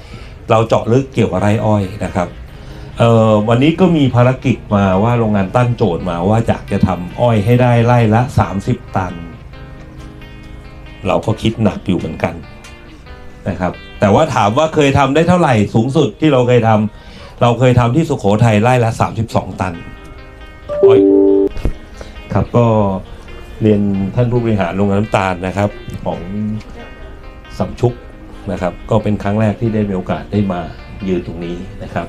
ำเราเจาะลึกเกี่ยวกับไรอ้อยนะครับเอ่อวันนี้ก็มีภารกิจมาว่าโรงงานตั้งโจทย์มาว่าอยากจะทำอ้อยให้ได้ไร่ละ 30 ตัน เราก็คิดหนักอยู่เหมือนกันนะครับ แต่ว่าถามว่าเคยทำได้เท่าไหร่สูงสุดที่เราเคยทำเราเคยทำที่สุโขทัยไร่ละ 32 ตันอ้อยครับก็เรียนท่านผู้บริหารโรงงานน้ำตาลนะครับ ของสำชุก นะครับก็เป็นครั้งแรกที่ได้มีโอกาสได้มายืนตรงนี้นะครับ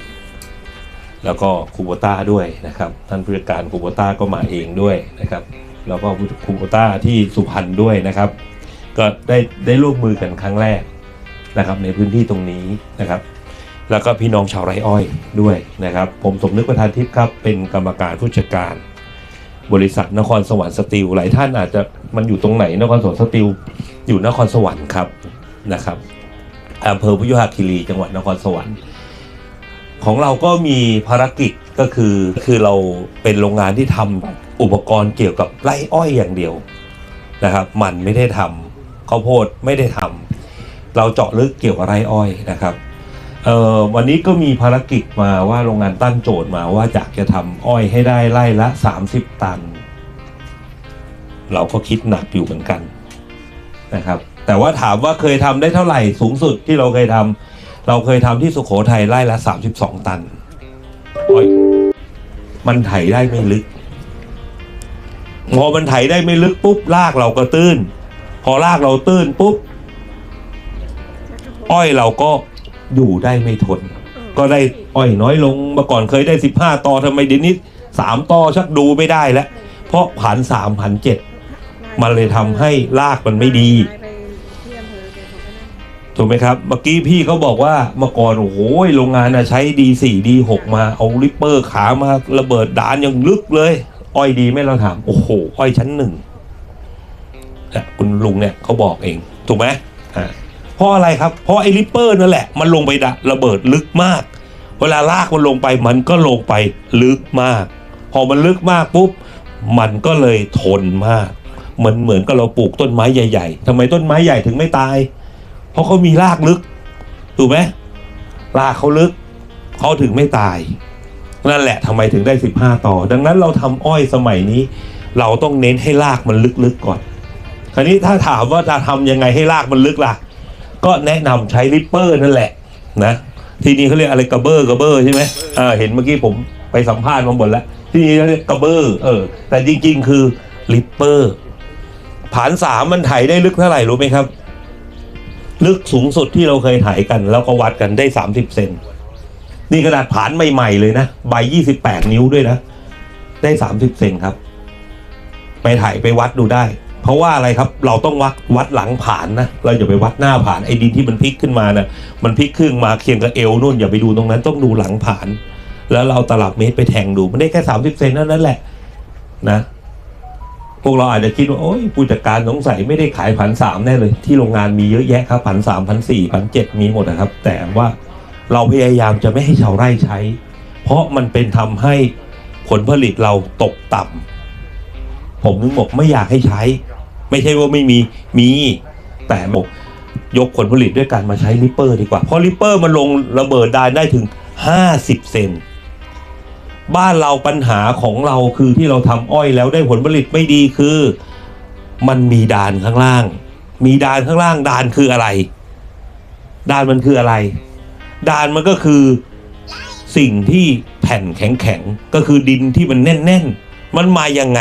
แล้วก็คูโบต้าด้วยนะครับ ท่านผู้จัดการคูโบต้าก็มาเองด้วยนะครับ แล้วก็คูโบต้าที่สุพรรณด้วยนะครับ ก็ได้ได้ร่วมมือกันครั้งแรกนะครับ ในพื้นที่ตรงนี้นะครับ แล้วก็พี่น้องชาวไร่อ้อยด้วยนะครับ ผมสมนึกประธานทิพย์ครับ เป็นกรรมการผู้จัดการ บริษัทนครสวรรค์สตีลหลายท่านอาจจะมันอยู่ตรงไหนนครสวรรค์สตีลอยู่นครสวรรค์ครับนะครับ อำเภอพุยุหคีรีจังหวัดนครสวรรค์ของเราก็มีภารกิจก็คือคือเราเป็นโรงงานที่ทำอุปกรณ์เกี่ยวกับไร่อ้อยอย่างเดียวนะครับ มันไม่ได้ทำข้าวโพดไม่ได้ทำเราเจาะลึกเกี่ยวกับไร่อ้อยนะครับเอ่อวันนี้ก็มีภารกิจมาว่าโรงงานตั้งโจทย์มาว่าอยากจะทำอ้อยให้ได้ไร่ละ 30 ตัน เราก็คิดหนักอยู่เหมือนกันนะครับ แต่ว่าถามว่าเคยทำได้เท่าไหร่สูงสุดที่เราเคยทำเราเคยทำที่สุโขทัยไร่ละ 32 ตันอ้อยมันไถได้ไม่ลึก พอมันไถได้ไม่ลึกปุ๊บรากเราก็ตื้น พอรากเราตื้นปุ๊บ อ้อยเราก็อยู่ได้ไม่ทน ก็ได้อ้อยน้อยลงเมื่อก่อนเคยได้สิบห้าต่อทำไมเดี๋ยวนี้สามต่อชักดูไม่ได้แล้ว เพราะผันสามผันเจ็ดมันเลยทำให้รากมันไม่ดี ถูกไหมครับ เมื่อกี้พี่เขาบอกว่าเมื่อก่อนโอ้โหโรงงานนะใช้ดีสี่ดีหกมาเอาริปเปอร์ขามาระเบิดดานยังลึกเลย อ้อยดีไหมเราถาม โอ้โห อ้อยชั้นหนึ่งเนี่ยคุณลุงเนี่ยเขาบอกเอง ถูกไหมอ่าเพราะอะไรครับ เพราะไอ้ริปเปอร์นั่นแหละ มันลงไปดะระเบิดลึกมาก เวลาลากมันลงไปมันก็ลงไปลึกมาก พอมันลึกมากปุ๊บมันก็เลยทนมากเหมือนเหมือนกับเราปลูกต้นไม้ใหญ่ ๆทำไมต้นไม้ใหญ่ถึงไม่ตาย เพราะเขามีรากลึก ถูกไหมรากเขาลึกเขาถึงไม่ตาย นั่นแหละทำไมถึงได้สิบห้าต่อ ดังนั้นเราทำอ้อยสมัยนี้ เราต้องเน้นให้รากมันลึกๆก่อน คราวนี้ถ้าถามว่าจะทำยังไงให้รากมันลึกล่ะ ก็แนะนำใช้ริปเปอร์นั่นแหละนะทีนี้เขาเรียกอะไรกระเบอร์กระเบอร์ใช่ไหมอ่าเห็นเมื่อกี้ผมไปสัมภาษณ์มาหมดแล้ว ที่นี่เขาเรียกกระเบอร์เออ แต่จริง ๆ คือริปเปอร์ ผานสามมันไถได้ลึกเท่าไหร่รู้ไหมครับ ลึกสูงสุดที่เราเคยถ่ายกัน แล้วก็วัดกันได้สามสิบเซนนี่ขนาดผานใหม่ ๆ เลยนะใบยี่สิบแปดนิ้วด้วยนะ ได้สามสิบเซนครับ ไปถ่ายไปวัดดูได้ เพราะว่าอะไรครับ เราต้องวัดวัดหลังผานนะ เราอย่าไปวัดหน้าผานไอ้ดินที่มันพลิกขึ้นมานะมันพลิกขึ้นมาเคียงกับเอวนู่นอย่าไปดูตรงนั้นต้องดูหลังผาน แล้วเราเอาตลับเมตรไปแทงดูมันได้แค่สามสิบเซนเท่านั้นแหละ นะ พวกเราอาจจะคิดว่าโอ้ยผู้จัดการสงสัยไม่ได้ขายผันสามแน่เลย ที่โรงงานมีเยอะแยะครับผันสามผันสี่ผันเจ็ดมีหมดนะครับ แต่ว่าเราพยายามจะไม่ให้ชาวไร่ใช้ เพราะมันเป็นทำให้ผลผลิตเราตกต่ำผมนึกบอกไม่อยากให้ใช้ ไม่ใช่ว่าไม่มีมีแต่บอกยกผลผลิตด้วยการมาใช้ริปเปอร์ดีกว่า เพราะริปเปอร์มันลงระเบิดได้ได้ถึง 50 เซน บ้านเราปัญหาของเราคือที่เราทำอ้อยแล้วได้ผลผลิตไม่ดีคือ มันมีดานข้างล่าง มีดานข้างล่างดานคืออะไร ดานมันคืออะไร ดานมันก็คือสิ่งที่แผ่นแข็งๆก็คือดินที่มันแน่นๆ มันมายังไง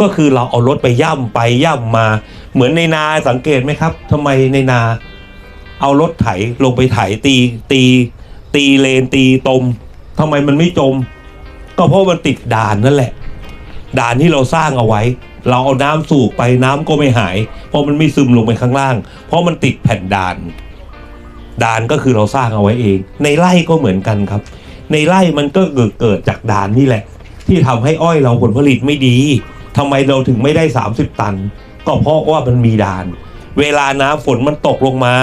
ก็คือเราเอารถไปย่ำไปย่ำมา เหมือนในนาสังเกตไหมครับทำไมในนา เอารถไถลงไปไถตีตี ตีเลนตีตมทำไมมันไม่จม ก็เพราะมันติดด่านนั่นแหละ ด่านที่เราสร้างเอาไว้ เราเอาน้ำสูบไปน้ำก็ไม่หาย เพราะมันไม่ซึมลงไปข้างล่าง เพราะมันติดแผ่นด่าน ด่านก็คือเราสร้างเอาไว้เอง ในไร่ก็เหมือนกันครับ ในไร่มันก็เกิดเกิดจากด่านนี่แหละ ที่ทำให้อ้อยเราผลผลิตไม่ดีทำไมเราถึงไม่ได้ 30 ตัน ก็เพราะว่ามันมีด่าน เวลาน้ำฝนมันตกลงมา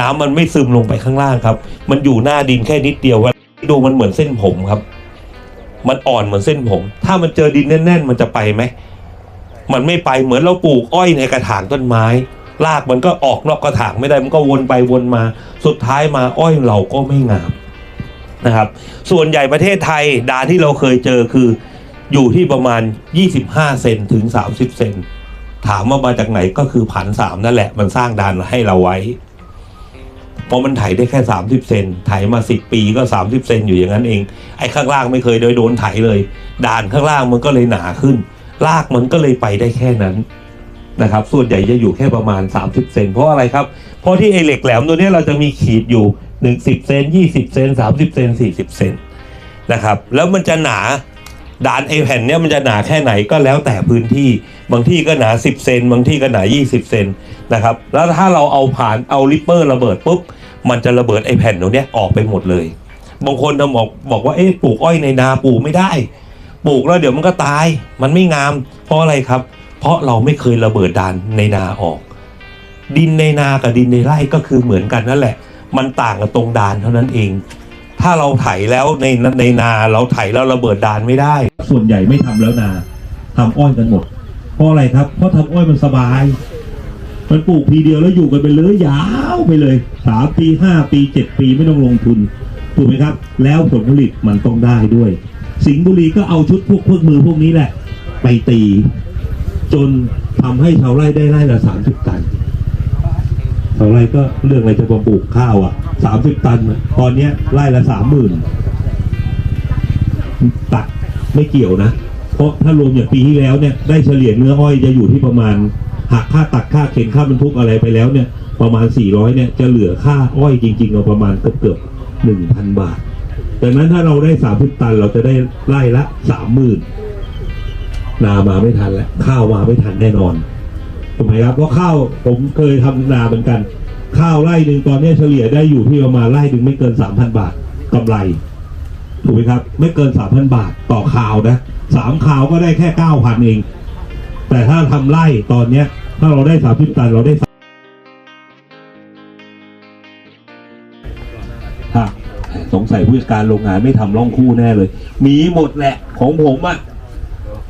น้ำมันไม่ซึมลงไปข้างล่างครับ มันอยู่หน้าดินแค่นิดเดียวว่าดูมันเหมือนเส้นผมครับ มันอ่อนเหมือนเส้นผม ถ้ามันเจอดินแน่น ๆ มันจะไปไหม มันไม่ไปเหมือนเราปลูกอ้อยในกระถางต้นไม้ รากมันก็ออกนอกกระถางไม่ได้มันก็วนไปวนมา สุดท้ายมาอ้อยเราก็ไม่งามนะครับ ส่วนใหญ่ประเทศไทยดานที่เราเคยเจอคือ อยู่ที่ประมาณ 25 เซนถึง 30 เซนถามว่ามาจากไหนก็คือผันสามนั่นแหละ มันสร้างดานให้เราไว้ เพราะมันไถได้แค่ 30 เซนไถมา 10 ปีก็ 30 เซนอยู่อย่างนั้นเอง ไอ้ข้างล่างไม่เคยโดยโดนไถเลย ด่านข้างล่างมันก็เลยหนาขึ้น ลากมันก็เลยไปได้แค่นั้นนะครับ ส่วนใหญ่จะอยู่แค่ประมาณ 30 เซนเพราะอะไรครับ เพราะที่ไอ้เหล็กแหลมตัวนี้เราจะมีขีดอยู่ 10เซน20 เซน30 เซน40 เซนนะครับ แล้วมันจะหนา ด่านไอแผ่นเนี้ยมันจะหนาแค่ไหนก็แล้วแต่พื้นที่ บางที่ก็หนา 10 เซนบางที่ก็หนา 20 เซนนะครับแล้วถ้าเราเอาผ่านเอาลิปเปอร์ระเบิดปุ๊บมันจะระเบิดไอแผ่นตรงเนี้ยออกไปหมดเลย บางคนจะบอกบอกว่าเอ๊ะปลูกอ้อยในนาปลูกไม่ได้ ปลูกแล้วเดี๋ยวมันก็ตาย มันไม่งาม เพราะอะไรครับ เพราะเราไม่เคยระเบิดดานในนาออก ดินในนากับดินในไร่ก็คือเหมือนกันนั่นแหละ มันต่างกันตรงดานเท่านั้นเอง ถ้าเราไถแล้วในในนาเราไถแล้วระเบิดดานไม่ได้ ส่วนใหญ่ไม่ทำแล้วนาทำอ้อยกันหมด เพราะอะไรครับเพราะทำอ้อยมันสบาย มันปลูกทีเดียวแล้วอยู่กันไปเลยยาวไปเลยสามปีห้าปีเจ็ดปีไม่ต้องลงทุนถูกไหมครับ แล้วผลผลิตมันต้องได้ด้วย สิงห์บุรีก็เอาชุดพวกเครื่องมือพวกนี้แหละ ไปตี จนทำให้ชาวไร่ได้ไร่ละสามสิบตันชาวไร่ก็เรื่องอะไรจะมาปลูกข้าวอะ สามสิบตันอะตอนเนี้ยไร่ละสามหมื่นตัดไม่เกี่ยวนะ เพราะถ้ารวมอย่างปีที่แล้วเนี่ยได้เฉลี่ยเนื้ออ้อยจะอยู่ที่ประมาณหักค่าตัดค่าเข็นค่าบรรทุกอะไรไปแล้วเนี่ยประมาณ 400เนี่ยจะเหลือค่าอ้อยจริงๆเราประมาณเกือบเกือบหนึ่งพันบาทดังนั้นถ้าเราได้สามสิบตันเราจะได้ไร่ละสามหมื่นนามาไม่ทันแล้วข้าวมาไม่ทันแน่นอนถูกไหมครับเพราะข้าวผมเคยทำนาเหมือนกัน ข้าวไร่หนึ่งตอนนี้เฉลี่ยได้อยู่ที่ประมาณไร่หนึ่งไม่เกินสามพันบาทกำไร ถูกไหมครับ ไม่เกินสามพันบาทต่อข่าวนะสามข่าวก็ได้แค่เก้าพันเอง แต่ถ้าทำไร่ตอนเนี้ย ถ้าเราได้สามสิบตันเราได้ฮะสงสัยผู้จัดการโรงงานไม่ทำร่องคู่แน่เลย มีหมดแหละของผมอะ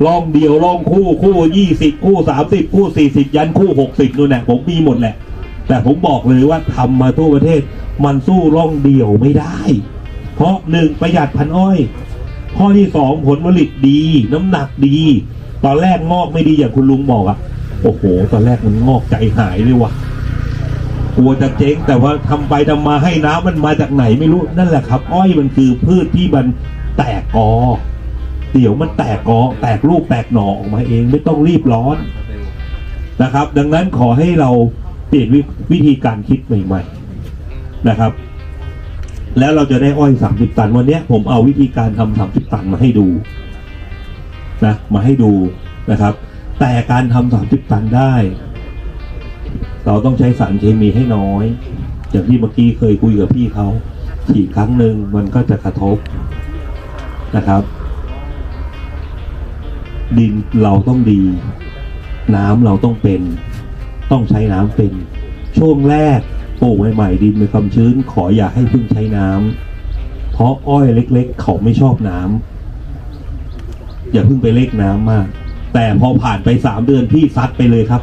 ร่องเดียวร่องคู่คู่ยี่สิบคู่สามสิบคู่สี่สิบยันคู่หกสิบนู่นแหละผมมีหมดแหละ แต่ผมบอกเลยว่าทำมาทั่วประเทศ มันสู้ร่องเดียวไม่ได้ เพราะหนึ่งประหยัดพันอ้อย ข้อที่สองผลผลิตดี น้ำหนักดี ตอนแรกงอกไม่ดีอย่างคุณลุงบอกอะโอ้โห ตอนแรกมันงอกใจหายเลยว่ะกลัวจะเจ๊งแต่ว่าทำไปทำมาให้น้ำมันมาจากไหนไม่รู้นั่นแหละครับ อ้อยมันคือพืชที่มันแตกกอ เดี๋ยวมันแตกกอ แตกลูกแตกหน่อออกมาเองไม่ต้องรีบร้อนนะครับ ดังนั้นขอให้เรา เปลี่ยนวิวิธีการคิดใหม่ๆนะครับ แล้วเราจะได้อ้อยสามสิบตัน วันนี้ผมเอาวิธีการทำสามสิบตันมาให้ดูนะมาให้ดูนะครับ แต่การทำสามสิบตันได้ เราต้องใช้สารเคมีให้น้อยอย่างที่เมื่อกี้เคยคุยกับพี่เขาฉีดครั้งหนึ่งมันก็จะกระทบนะครับ ดินเราต้องดี น้ำเราต้องเป็น ต้องใช้น้ำเป็นช่วงแรกปลูกใหม่ๆดินมีความชื้น ขออย่าให้พิ่งใช้น้ำเพราะอ้อยเล็ก ๆ เขาไม่ชอบน้ำอย่าพิ่งไปเล็กน้ำมาก แต่พอผ่านไปสามเดือนพี่ซัดไปเลยครับ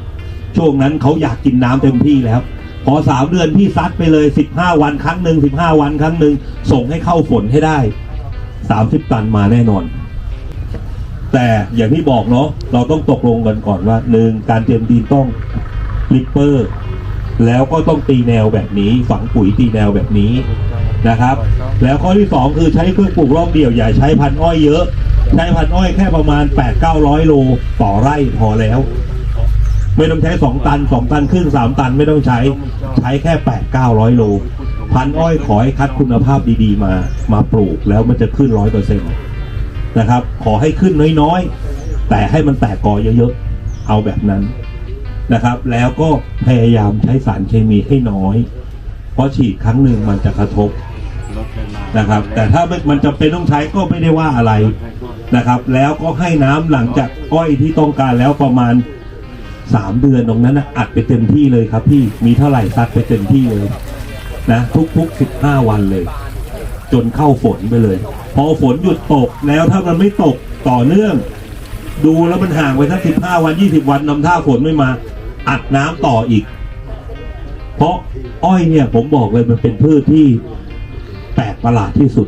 ช่วงนั้นเขาอยากกินน้ำเต็มที่แล้ว พอสามเดือนพี่ซัดไปเลยสิบห้าวันครั้งหนึ่งสิบห้าวันครั้งหนึ่งส่งให้เข้าฝนให้ได้สามสิบตันมาแน่นอน แต่อย่างที่บอกเนาะเราต้องตกลงกันก่อนว่าหนึ่งการเตรียมดินต้อง ลิปเปอร์ แล้วก็ต้องตีแนวแบบนี้ ฝังปุ๋ยตีแนวแบบนี้นะครับ แล้วข้อที่สองคือใช้เครื่องปลูกรอบเดียวอย่าใช้พันอ้อยเยอะ ใช้พันอ้อยแค่ประมาณ 8 9 0 0 โลต่อไร่พอแล้ว ไม่ต้องใช้ 2 ตัน 2 ตันครึ่ง3 ตันไม่ต้องใช้ใช้แค่ 8 9 0 0 โล พันอ้อยขอให้คัดคุณภาพดีๆ มามาปลูกแล้วมันจะขึ้นร้อยเปอร์เซ็นต์นะครับ ขอให้ขึ้นน้อยๆ แต่ให้มันแตกกอเยอะๆ เอาแบบนั้น นะครับ แล้วก็พยายามใช้สารเคมีให้น้อย เพราะฉีดครั้งหนึ่งมันจะกระทบนะครับ แต่ถ้าไม่มันจะเป็นต้องใช้ก็ไม่ได้ว่าอะไรนะครับ แล้วก็ให้น้ำหลังจากอ้อยที่ต้องการแล้วประมาณสามเดือนตรงนั้นนะอัดไปเต็มที่เลยครับพี่มีเท่าไหร่ซัดไปเต็มที่เลยนะทุกๆสิบห้าวันเลย จนเข้าฝนไปเลย พอฝนหยุดตกแล้วถ้ามันไม่ตกต่อเนื่อง ดูแล้วมันห่างไปสักสิบห้าวันยี่สิบวันนำท่าฝนไม่มา อัดน้ำต่ออีก เพราะอ้อยเนี่ยผมบอกเลยมันเป็นพืชที่แปลกประหลาดที่สุด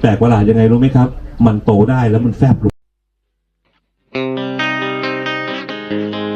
แปลกประหลาดยังไงรู้ไหมครับ มันโตได้แล้วมันแฟบลง Thank